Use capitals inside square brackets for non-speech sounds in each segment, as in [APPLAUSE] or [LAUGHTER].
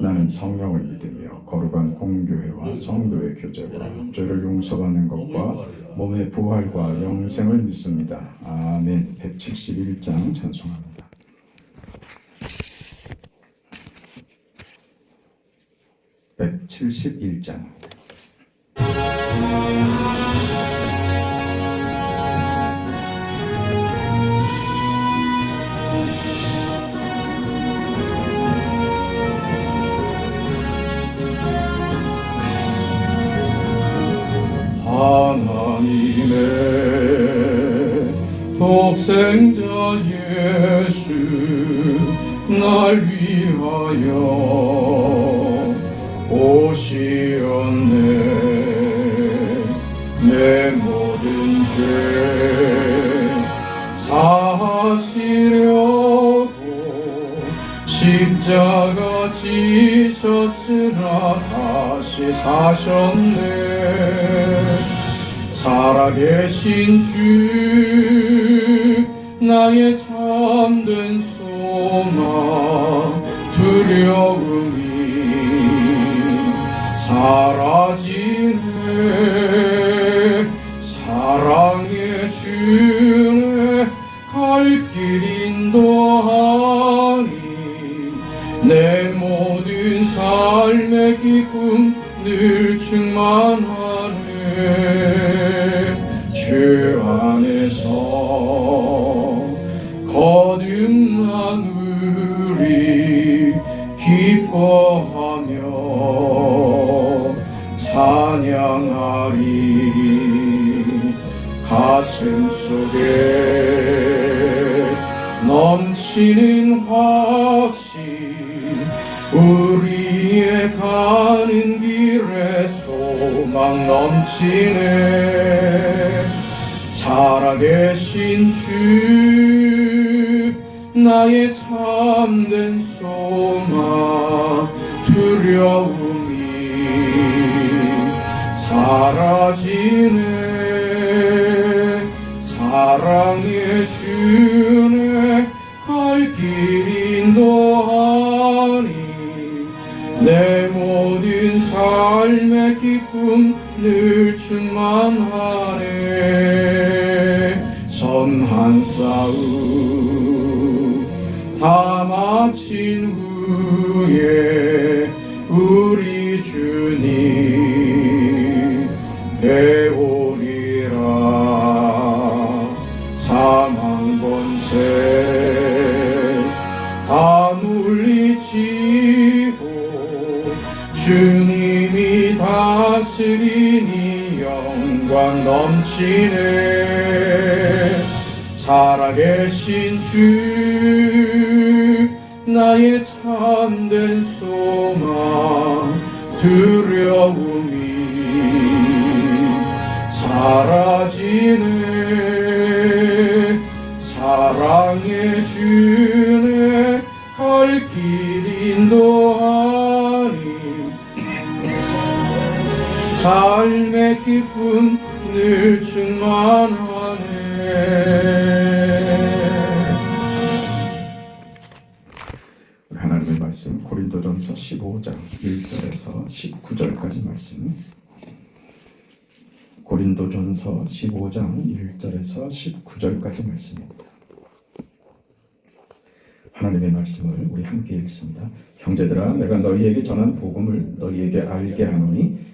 나는 성령을 믿으며 거룩한 공교회와 성도의 교제와 죄를 용서받는 것과 몸의 부활과 영생을 믿습니다. 아멘. 171장 찬송합니다. (171장) 하나님 독생자 예수 날 위하여 오시었네. 내 모든 죄 사하시려고 십자가 지셨으나 다시 사셨네. 살아계신 주 두려움이 사라지네. 사랑의 주네 갈 길 인도하니 내 모든 삶의 기쁨 늘 충만하네. 주 안에서 거듭 기뻐하며 찬양하리. 가슴 속에 넘치는 확신 우리의 가는 길에 소망 넘치네. 살아계신 주 나의 참된 두려움이 사라지네. 사랑의 주네. 갈 길 인도하니 내 모든 삶의 기쁨 늘 충만하네. 선한 싸움 다 마친 후에 주님이 다스리니 영광 넘치네. 살아계신 주 나의 참된 소망 두려움이 사라지네. 사랑의 주네. 갈 길 인도 삶의 기쁨 늘 충만하네 하나님의 말씀 고린도전서 15장 1절에서 19절까지 말씀 고린도전서 15장 1절에서 19절까지 말씀입니다. 하나님의 말씀을 우리 함께 읽습니다. 형제들아 내가 너희에게 전한 복음을 너희에게 알게 하노니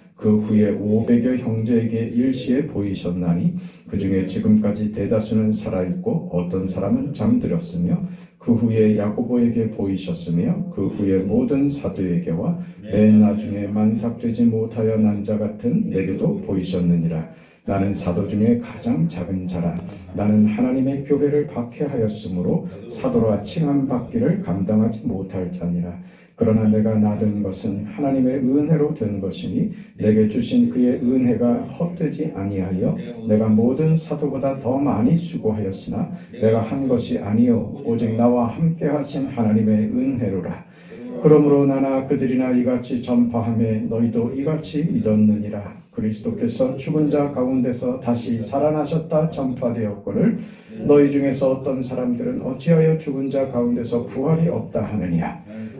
그 후에 500여 형제에게 일시에 보이셨나니 그 중에 지금까지 대다수는 살아있고 어떤 사람은 잠들었으며 그 후에 야고보에게 보이셨으며 그 후에 모든 사도에게와 맨 나중에 만삭되지 못하여 난 자 같은 내게도 보이셨느니라. 나는 사도 중에 가장 작은 자라. 나는 하나님의 교회를 박해하였으므로 사도라 칭함 받기를 감당하지 못할 자니라 그러나 내가 나된 것은 하나님의 은혜로 된 것이니 내게 주신 그의 은혜가 헛되지 아니하여 내가 모든 사도보다 더 많이 수고하였으나 내가 한 것이 아니요 오직 나와 함께 하신 하나님의 은혜로라. 그러므로 나나 그들이나 이같이 전파함에 너희도 이같이 믿었느니라. 그리스도께서 죽은 자 가운데서 다시 살아나셨다 전파되었거늘 너희 중에서 어떤 사람들은 어찌하여 죽은 자 가운데서 부활이 없다 하느냐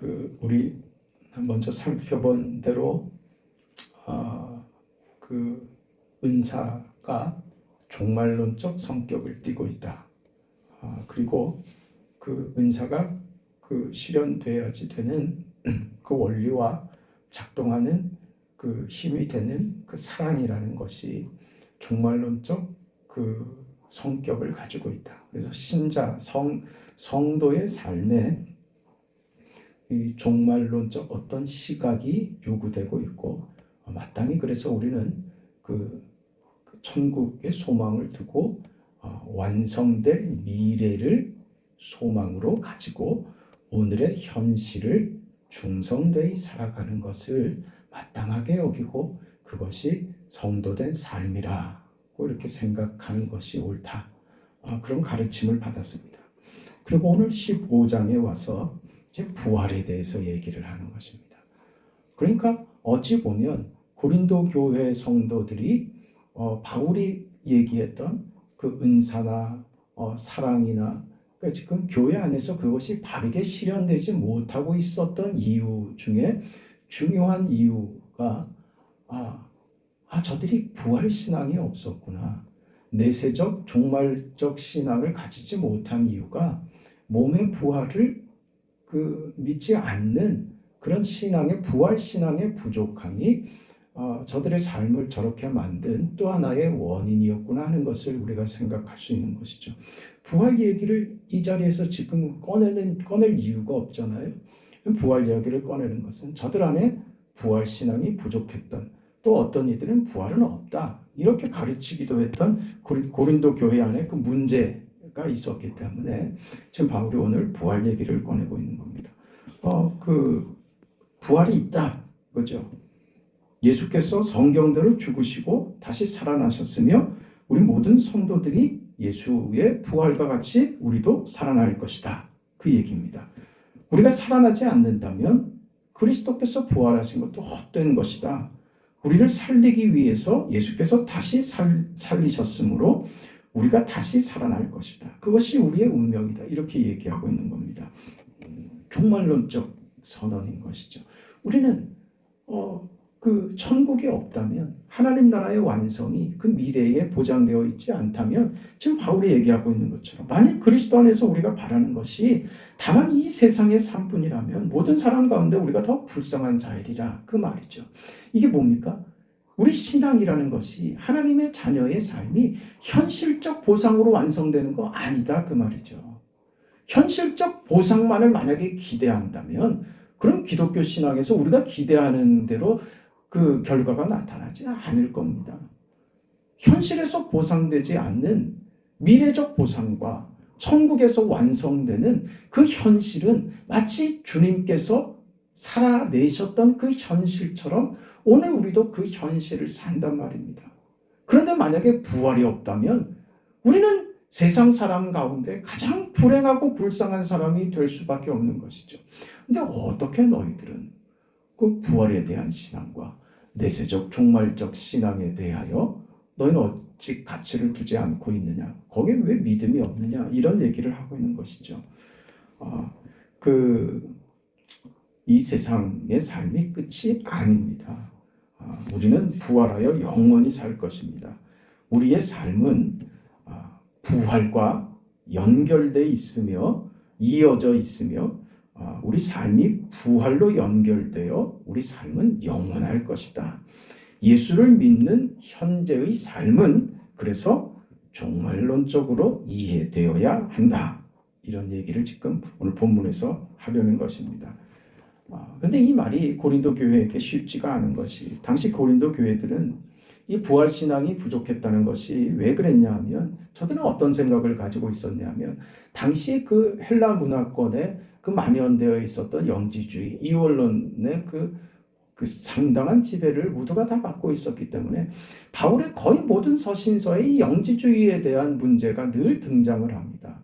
그 우리 먼저 살펴본 대로 아, 그 은사가 종말론적 성격을 띠고 있다. 아, 그리고 그 은사가 그 실현돼야지 되는 [CLEARS THROAT] 그 원리와 작동하는 그 힘이 되는 그 사랑이라는 것이 종말론적 그 성격을 가지고 있다. 그래서 신자 성 성도의 삶에 이 종말론적 어떤 시각이 요구되고 있고 마땅히 그래서 우리는 그, 그 천국의 소망을 두고 어, 완성될 미래를 소망으로 가지고 오늘의 현실을 중성되이 살아가는 것을 마땅하게 여기고 그것이 성도된 삶이라고 이렇게 생각하는 것이 옳다. 어, 그런 가르침을 받았습니다. 그리고 오늘 15장에 와서 이제 부활에 대해서 얘기를 하는 것입니다. 그러니까 어찌 보면 고린도 교회 성도들이 어, 바울이 얘기했던 그 은사나 어, 사랑이나 그러니까 지금 교회 안에서 그것이 바르게 실현되지 못하고 있었던 이유 중에 중요한 이유가 아, 아 저들이 부활 신앙이 없었구나. 내세적 종말적 신앙을 가지지 못한 이유가 몸의 부활을 그 믿지 않는 그런 신앙의 부활 신앙의 부족함이 어, 저들의 삶을 저렇게 만든 또 하나의 원인이었구나 하는 것을 우리가 생각할 수 있는 것이죠. 부활 얘기를 이 자리에서 지금 꺼내는 꺼낼 이유가 없잖아요. 부활 이야기를 꺼내는 것은 저들 안에 부활 신앙이 부족했던 또 어떤 이들은 부활은 없다 이렇게 가르치기도 했던 고린도 교회 안에 그 문제 가 있었기 때문에 지금 바울이 오늘 부활 얘기를 꺼내고 있는 겁니다. 어, 그 부활이 있다, 그죠? 예수께서 성경대로 죽으시고 다시 살아나셨으며 우리 모든 성도들이 예수의 부활과 같이 우리도 살아날 것이다. 그 얘기입니다. 우리가 살아나지 않는다면 그리스도께서 부활하신 것도 헛된 것이다. 우리를 살리기 위해서 예수께서 다시 살, 살리셨으므로 우리가 다시 살아날 것이다. 그것이 우리의 운명이다. 이렇게 얘기하고 있는 겁니다. 종말론적 선언인 것이죠. 우리는 어, 그 천국이 없다면 하나님 나라의 완성이 그 미래에 보장되어 있지 않다면 지금 바울이 얘기하고 있는 것처럼 만일 그리스도 안에서 우리가 바라는 것이 다만 이 세상의 삶뿐이라면 모든 사람 가운데 우리가 더 불쌍한 자이리라 그 말이죠. 이게 뭡니까? 우리 신앙이라는 것이 하나님의 자녀의 삶이 현실적 보상으로 완성되는 거 아니다 그 말이죠. 현실적 보상만을 만약에 기대한다면 그럼 기독교 신앙에서 우리가 기대하는 대로 그 결과가 나타나지 않을 겁니다. 현실에서 보상되지 않는 미래적 보상과 천국에서 완성되는 그 현실은 마치 주님께서 살아내셨던 그 현실처럼 오늘 우리도 그 현실을 산단 말입니다. 그런데 만약에 부활이 없다면 우리는 세상 사람 가운데 가장 불행하고 불쌍한 사람이 될 수밖에 없는 것이죠. 근데 어떻게 너희들은 그 부활에 대한 신앙과 내세적 종말적 신앙에 대하여 너희는 어찌 가치를 두지 않고 있느냐? 거기에 왜 믿음이 없느냐? 이런 얘기를 하고 있는 것이죠. 아, 그, 이 세상의 삶이 끝이 아닙니다. 아, 우리는 부활하여 영원히 살 것입니다. 우리의 삶은 아, 부활과 연결돼 있으며 이어져 있으며 아, 우리 삶이 부활로 연결되어 우리 삶은 영원할 것이다. 예수를 믿는 현재의 삶은 그래서 종말론적으로 이해되어야 한다. 이런 얘기를 지금 오늘 본문에서 하려는 것입니다. 아, 그런데 이 말이 고린도 교회에게 쉽지가 않은 것이 당시 고린도 교회들은 이 부활 신앙이 부족했다는 것이 왜 그랬냐 하면 저들은 어떤 생각을 가지고 있었냐면 당시 그 헬라 문화권에 그 만연되어 있었던 영지주의 이원론의 그, 그 상당한 지배를 모두가 다 받고 있었기 때문에 바울의 거의 모든 서신서에 이 영지주의에 대한 문제가 늘 등장을 합니다.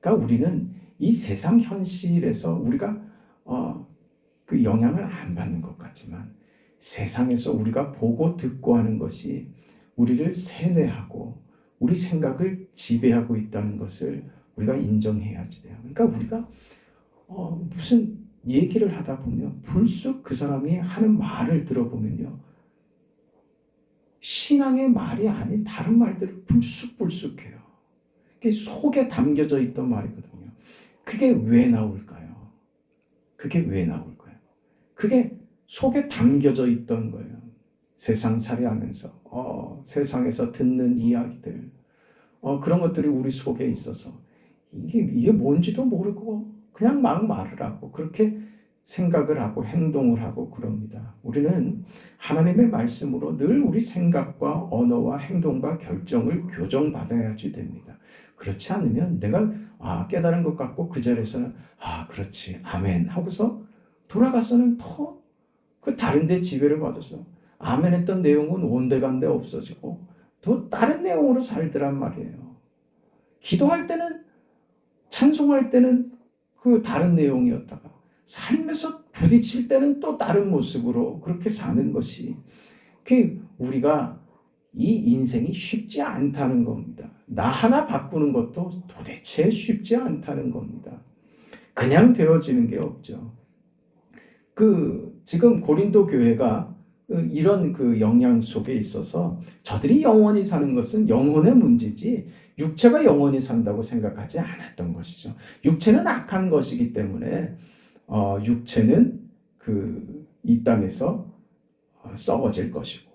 그러니까 우리는 이 세상 현실에서 우리가 어, 그 영향을 안 받는 것 같지만 세상에서 우리가 보고 듣고 하는 것이 우리를 세뇌하고 우리 생각을 지배하고 있다는 것을 우리가 인정해야지 돼요. 그러니까 우리가 어, 무슨 얘기를 하다 보면 불쑥 그 사람이 하는 말을 들어보면요. 신앙의 말이 아닌 다른 말들을 불쑥불쑥해요. 그게 속에 담겨져 있던 말이거든요. 그게 왜 나올까요? 그게 왜 나올까요? 그게 속에 담겨져 있던 거예요. 세상 살이하면서 어, 세상에서 듣는 이야기들 어, 그런 것들이 우리 속에 있어서 이게 이게 뭔지도 모르고 그냥 막 말을 하고 그렇게 생각을 하고 행동을 하고 그럽니다. 우리는 하나님의 말씀으로 늘 우리 생각과 언어와 행동과 결정을 교정받아야지 됩니다. 그렇지 않으면 내가 아, 깨달은 것 같고 그 자리에서는 아 그렇지 아멘 하고서 돌아가서는 더 그 다른데 지배를 받아서 아멘 했던 내용은 온데간데 없어지고 또 다른 내용으로 살더란 말이에요. 기도할 때는 찬송할 때는 그 다른 내용이었다가 삶에서 부딪힐 때는 또 다른 모습으로 그렇게 사는 것이 그 우리가 이 인생이 쉽지 않다는 겁니다. 나 하나 바꾸는 것도 도대체 쉽지 않다는 겁니다. 그냥 되어지는 게 없죠. 그 지금 고린도 교회가 그 이런 그 영향 속에 있어서 저들이 영원히 사는 것은 영혼의 문제지 육체가 영원히 산다고 생각하지 않았던 것이죠. 육체는 악한 것이기 때문에 어, 육체는 그 이 땅에서 어, 썩어질 것이고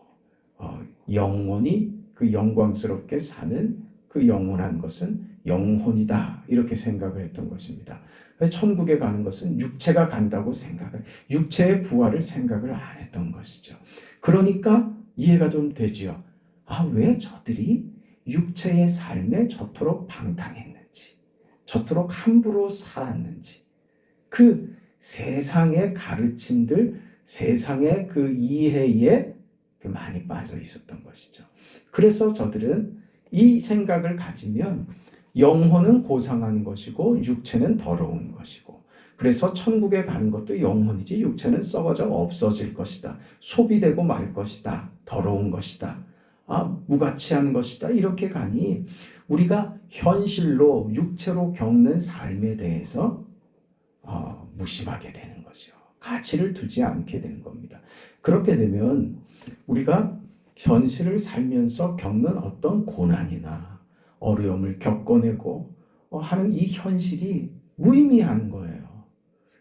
어, 영원히 그 영광스럽게 사는 그 영원한 것은 영혼이다 이렇게 생각을 했던 것입니다. 그래서 천국에 가는 것은 육체가 간다고 생각을 육체의 부활을 생각을 안 했던 것이죠. 그러니까 이해가 좀 되지요. 아 왜 저들이 육체의 삶에 저토록 방탕했는지, 저토록 함부로 살았는지, 그 세상의 가르침들, 세상의 그 이해에 많이 빠져 있었던 것이죠. 그래서 저들은 이 생각을 가지면 영혼은 고상한 것이고 육체는 더러운 것이고 그래서 천국에 가는 것도 영혼이지 육체는 썩어져 없어질 것이다. 소비되고 말 것이다. 더러운 것이다. 아, 무가치한 것이다. 이렇게 가니 우리가 현실로 육체로 겪는 삶에 대해서 어, 무심하게 되는 거죠. 가치를 두지 않게 되는 겁니다. 그렇게 되면 우리가 현실을 살면서 겪는 어떤 고난이나 어려움을 겪어내고 하는 이 현실이 무의미한 거예요.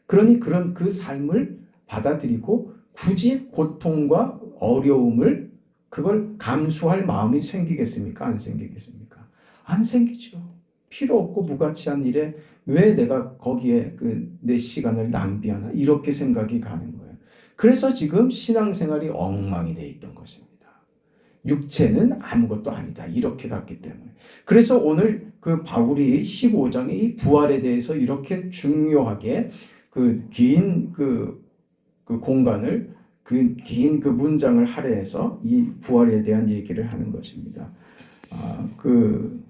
그러니 그런 그 삶을 받아들이고 굳이 고통과 어려움을 그걸 감수할 마음이 생기겠습니까? 안 생기겠습니까? 안 생기죠. 필요 없고 무가치한 일에 왜 내가 거기에 그 내 시간을 낭비하나 이렇게 생각이 가는 거예요. 그래서 지금 신앙생활이 엉망이 돼 있던 것입니다. 육체는 아무것도 아니다. 이렇게 갔기 때문에. 그래서 오늘 그 바울이 15장의 이 부활에 대해서 이렇게 중요하게 그 긴 그, 그 공간을 그긴그 문장을 할애해서 이 부활에 대한 얘기를 하는 것입니다. 아, 그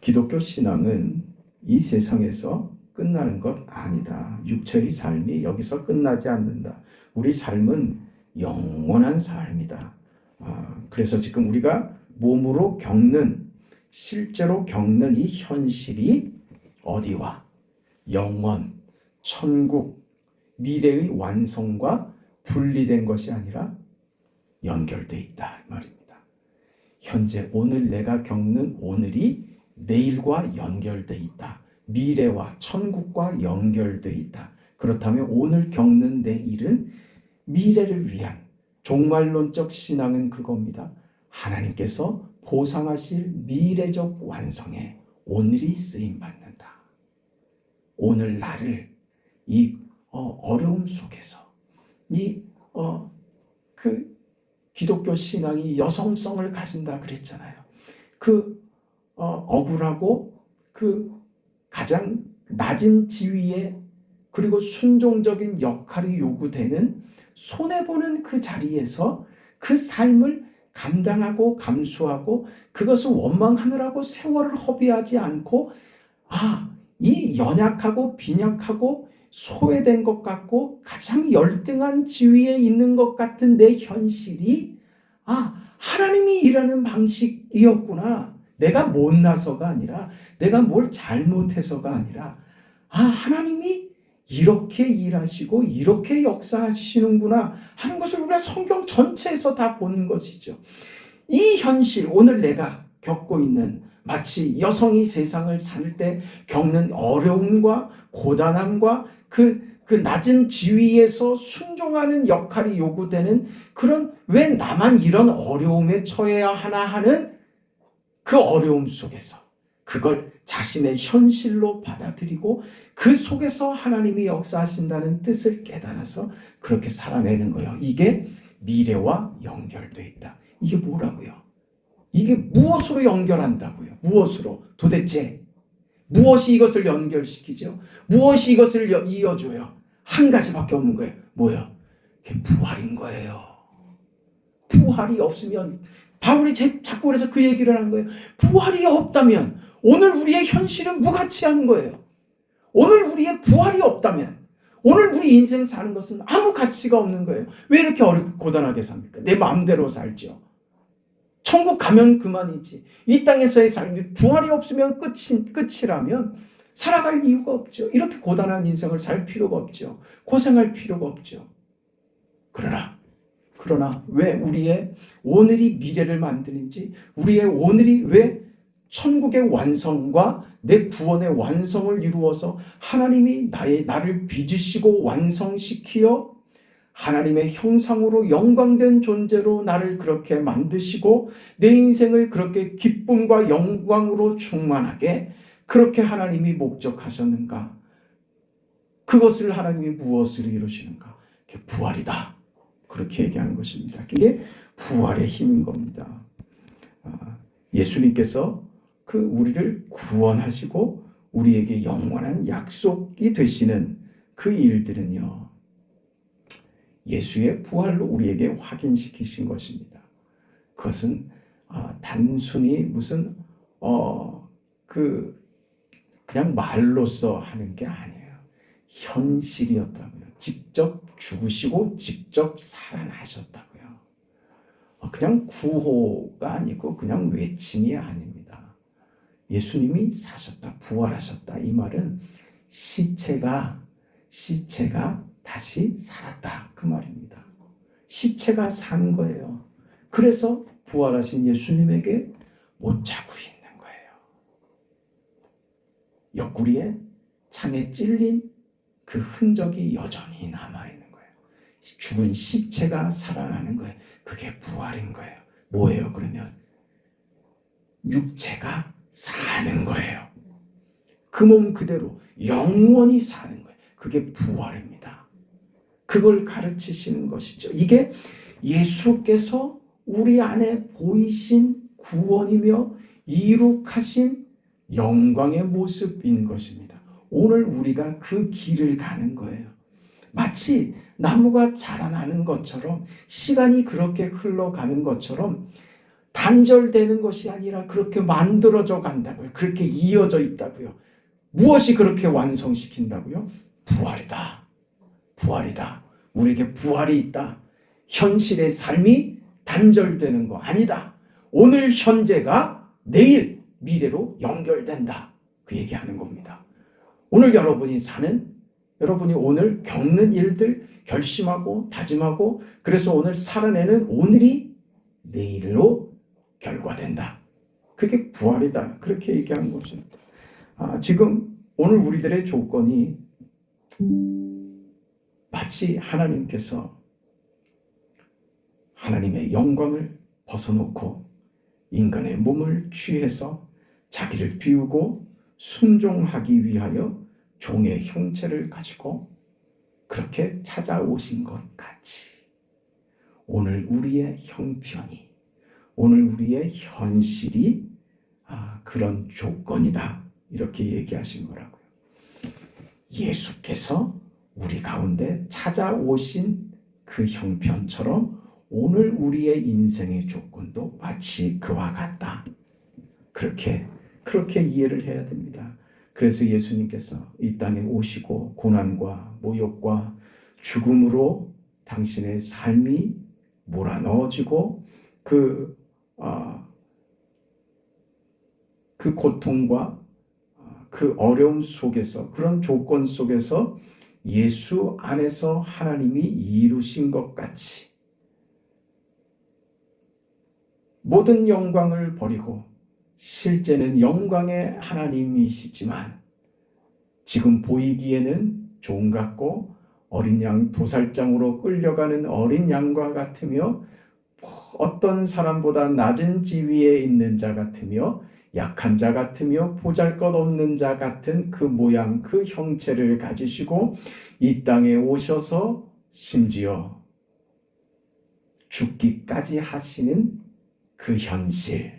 기독교 신앙은 이 세상에서 끝나는 것 아니다. 육체의 삶이 여기서 끝나지 않는다. 우리 삶은 영원한 삶이다. 아, 그래서 지금 우리가 몸으로 겪는 실제로 겪는 이 현실이 어디와 영원, 천국, 미래의 완성과 분리된 것이 아니라 연결돼 있다 이 말입니다. 현재 오늘 내가 겪는 오늘이 내일과 연결돼 있다. 미래와 천국과 연결돼 있다. 그렇다면 오늘 겪는 내 일은 미래를 위한 종말론적 신앙은 그겁니다. 하나님께서 보상하실 미래적 완성에 오늘이 쓰임 받는다. 오늘 나를 이 어, 려움 속에서 이그 기독교 신앙이 여성성을 가진다 그랬잖아요. 그 어, 억울하고 그 가장 낮은 지위에 그리고 순종적인 역할이 요구되는 손해보는 그 자리에서 그 삶을 감당하고 감수하고 그것을 원망하느라고 세월을 허비하지 않고 아, 이 연약하고 빈약하고 소외된 것 같고 가장 열등한 지위에 있는 것 같은 내 현실이 아, 하나님이 일하는 방식이었구나. 내가 못나서가 아니라 내가 뭘 잘못해서가 아니라 아, 하나님이 이렇게 일하시고 이렇게 역사하시는구나 하는 것을 우리가 성경 전체에서 다 보는 것이죠. 이 현실, 오늘 내가 겪고 있는 마치 여성이 세상을 살 때 겪는 어려움과 고단함과 그, 그 낮은 지위에서 순종하는 역할이 요구되는 그런 왜 나만 이런 어려움에 처해야 하나 하는 그 어려움 속에서 그걸 자신의 현실로 받아들이고 그 속에서 하나님이 역사하신다는 뜻을 깨달아서 그렇게 살아내는 거예요. 이게 미래와 연결돼 있다. 이게 뭐라고요? 이게 무엇으로 연결한다고요? 무엇으로? 도대체 무엇이 이것을 연결시키죠? 무엇이 이것을 이어줘요? 한 가지밖에 없는 거예요. 뭐요? 그게 부활인 거예요. 부활이 없으면 바울이 자꾸 그래서 그 얘기를 하는 거예요. 부활이 없다면 오늘 우리의 현실은 무가치한 거예요. 오늘 우리의 부활이 없다면 오늘 우리 인생 사는 것은 아무 가치가 없는 거예요. 왜 이렇게 어렵고 고단하게 삽니까? 내 마음대로 살죠. 천국 가면 그만이지. 이 땅에서의 삶이 부활이 없으면 끝이, 끝이라면 살아갈 이유가 없죠. 이렇게 고단한 인생을 살 필요가 없죠. 고생할 필요가 없죠. 그러나, 그러나 왜 우리의 오늘이 미래를 만드는지, 우리의 오늘이 왜 천국의 완성과 내 구원의 완성을 이루어서 하나님이 나의 나를 빚으시고 완성시키어 하나님의 형상으로 영광된 존재로 나를 그렇게 만드시고 내 인생을 그렇게 기쁨과 영광으로 충만하게 그렇게 하나님이 목적하셨는가? 그것을 하나님이 무엇으로 이루시는가? 그게 부활이다. 그렇게 얘기하는 것입니다. 그게 부활의 힘인 겁니다. 아, 예수님께서 그 우리를 구원하시고 우리에게 영원한 약속이 되시는 그 일들은요. 예수의 부활로 우리에게 확인시키신 것입니다. 그것은 아, 단순히 무슨 어 그 그냥 말로써 하는 게 아니에요. 현실이었다고요. 직접 죽으시고 직접 살아나셨다고요. 어, 그냥 구호가 아니고 그냥 외침이 아닙니다. 예수님이 사셨다, 부활하셨다. 이 말은 시체가 시체가 다시 살았다. 그 말입니다. 시체가 산 거예요. 그래서 부활하신 예수님에게 못 자고 있는 거예요. 옆구리에 창에 찔린 그 흔적이 여전히 남아있는 거예요. 죽은 시체가 살아나는 거예요. 그게 부활인 거예요. 뭐예요, 그러면? 육체가 사는 거예요. 그 몸 그대로 영원히 사는 거예요. 그게 부활입니다. 그걸 가르치시는 것이죠. 이게 예수께서 우리 안에 보이신 구원이며 이룩하신 영광의 모습인 것입니다. 오늘 우리가 그 길을 가는 거예요. 마치 나무가 자라나는 것처럼 시간이 그렇게 흘러가는 것처럼 단절되는 것이 아니라 그렇게 만들어져 간다고요. 그렇게 이어져 있다고요. 무엇이 그렇게 완성시킨다고요? 부활이다. 부활이다. 우리에게 부활이 있다. 현실의 삶이 단절되는 거 아니다. 오늘 현재가 내일 미래로 연결된다. 그 얘기하는 겁니다. 오늘 여러분이 사는 여러분이 오늘 겪는 일들 결심하고 다짐하고 그래서 오늘 살아내는 오늘이 내일로 결과된다. 그게 부활이다. 그렇게 얘기하는 것입니다. 아, 지금 오늘 우리들의 조건이 마치 하나님께서 하나님의 영광을 벗어놓고 인간의 몸을 취해서 자기를 비우고 순종하기 위하여 종의 형체를 가지고 그렇게 찾아오신 것 같이 오늘 우리의 형편이 오늘 우리의 현실이 아, 그런 조건이다 이렇게 얘기하신 거라고요. 예수께서 우리 가운데 찾아오신 그 형편처럼 오늘 우리의 인생의 조건도 마치 그와 같다. 그렇게 그렇게 이해를 해야 됩니다. 그래서 예수님께서 이 땅에 오시고 고난과 모욕과 죽음으로 당신의 삶이 몰아넣어지고 그, 아, 그 고통과 아, 그 어려움 속에서 그런 조건 속에서 예수 안에서 하나님이 이루신 것 같이 모든 영광을 버리고 실제는 영광의 하나님이시지만 지금 보이기에는 종 같고 어린 양 도살장으로 끌려가는 어린 양과 같으며 어떤 사람보다 낮은 지위에 있는 자 같으며 약한 자 같으며 보잘 것 없는 자 같은 그 모양 그 형체를 가지시고 이 땅에 오셔서 심지어 죽기까지 하시는 그 현실.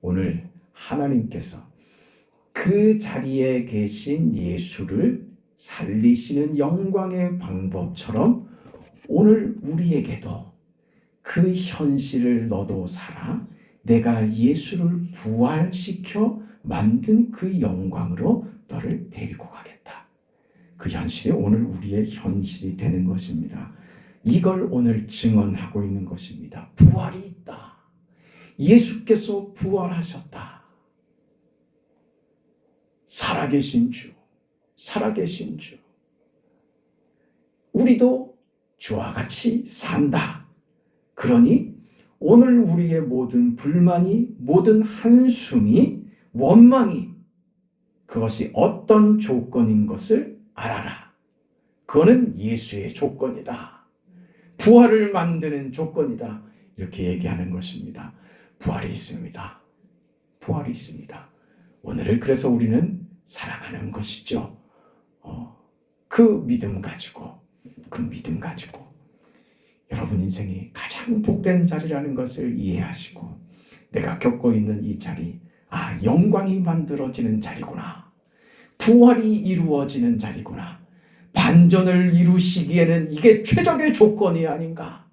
오늘 하나님께서 그 자리에 계신 예수를 살리시는 영광의 방법처럼 오늘 우리에게도 그 현실을 너도 살아 내가 예수를 부활시켜 만든 그 영광으로 너를 데리고 가겠다. 그 현실이 오늘 우리의 현실이 되는 것입니다. 이걸 오늘 증언하고 있는 것입니다. 부활이 있다. 예수께서 부활하셨다. 살아계신 주, 살아계신 주. 우리도 주와 같이 산다. 그러니 오늘 우리의 모든 불만이, 모든 한숨이, 원망이 그것이 어떤 조건인 것을 알아라. 그거는 예수의 조건이다. 부활을 만드는 조건이다. 이렇게 얘기하는 것입니다. 부활이 있습니다. 부활이 있습니다. 오늘을 그래서 우리는 살아가는 것이죠. 어, 그 믿음 가지고, 그 믿음 가지고 여러분 인생이 가장 복된 자리라는 것을 이해하시고 내가 겪고 있는 이 자리, 아 영광이 만들어지는 자리구나. 부활이 이루어지는 자리구나. 반전을 이루시기에는 이게 최적의 조건이 아닌가.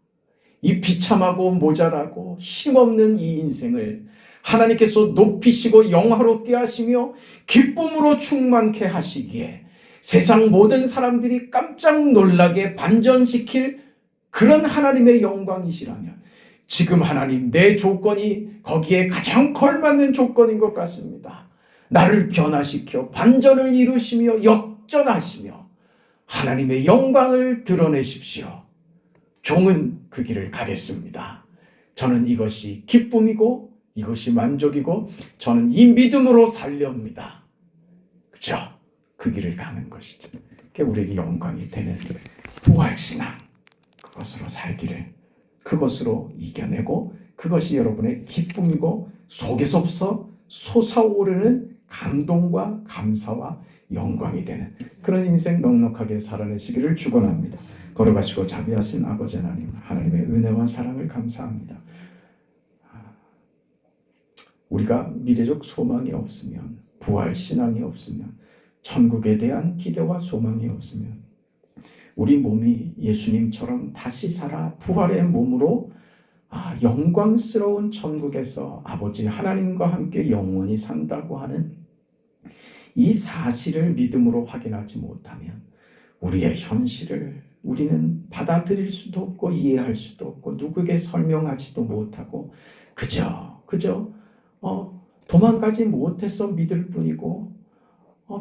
이 비참하고 모자라고 힘없는 이 인생을 하나님께서 높이시고 영화롭게 하시며 기쁨으로 충만케 하시기에 세상 모든 사람들이 깜짝 놀라게 반전시킬 그런 하나님의 영광이시라면 지금 하나님 내 조건이 거기에 가장 걸맞는 조건인 것 같습니다. 나를 변화시켜 반전을 이루시며 역전하시며 하나님의 영광을 드러내십시오. 종은 그 길을 가겠습니다. 저는 이것이 기쁨이고 이것이 만족이고 저는 이 믿음으로 살렵니다. 그죠? 그 길을 가는 것이죠. 그게 우리에게 영광이 되는 부활신앙 그것으로 살기를 그것으로 이겨내고 그것이 여러분의 기쁨이고 속에서부터 솟아오르는 감동과 감사와 영광이 되는 그런 인생 넉넉하게 살아내시기를 축원합니다. 걸어가시고 자비하신 아버지 하나님, 하나님의 은혜와 사랑을 감사합니다. 우리가 미래적 소망이 없으면, 부활 신앙이 없으면, 천국에 대한 기대와 소망이 없으면, 우리 몸이 예수님처럼 다시 살아 부활의 몸으로 아, 영광스러운 천국에서 아버지 하나님과 함께 영원히 산다고 하는 이 사실을 믿음으로 확인하지 못하면 우리의 현실을 우리는 받아들일 수도 없고 이해할 수도 없고 누구에게 설명하지도 못하고 그저 그저 어, 도망가지 못해서 믿을 뿐이고 어,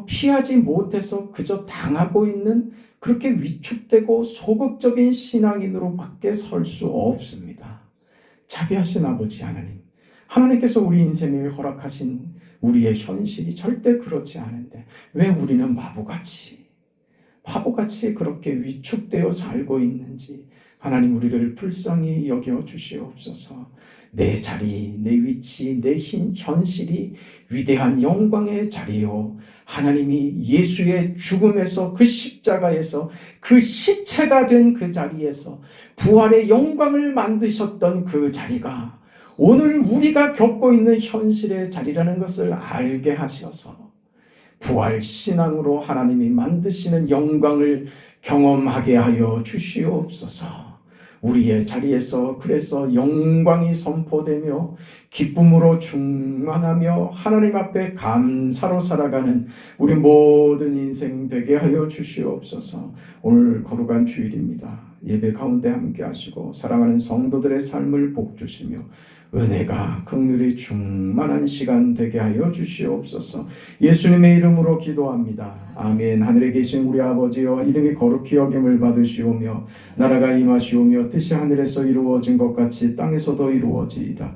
피하지 못해서 그저 당하고 있는 그렇게 위축되고 소극적인 신앙인으로밖에 설 수 없습니다. 자비하신 아버지 하나님, 하나님께서 우리 인생에 허락하신 우리의 현실이 절대 그렇지 않은데 왜 우리는 바보같이 바보같이 그렇게 위축되어 살고 있는지 하나님 우리를 불쌍히 여겨 주시옵소서. 내 자리, 내 위치, 내 흰 현실이 위대한 영광의 자리요. 하나님이 예수의 죽음에서 그 십자가에서 그 시체가 된 그 자리에서 부활의 영광을 만드셨던 그 자리가 오늘 우리가 겪고 있는 현실의 자리라는 것을 알게 하셔서 부활 신앙으로 하나님이 만드시는 영광을 경험하게 하여 주시옵소서. 우리의 자리에서 그래서 영광이 선포되며 기쁨으로 충만하며 하나님 앞에 감사로 살아가는 우리 모든 인생 되게 하여 주시옵소서. 오늘 거룩한 주일입니다. 예배 가운데 함께 하시고 사랑하는 성도들의 삶을 복 주시며 은혜가 극률이 충만한 시간 되게 하여 주시옵소서. 예수님의 이름으로 기도합니다. 아멘. 하늘에 계신 우리 아버지여 이름이 거룩히 여김을 받으시오며 나라가 임하시오며 뜻이 하늘에서 이루어진 것 같이 땅에서도 이루어지이다.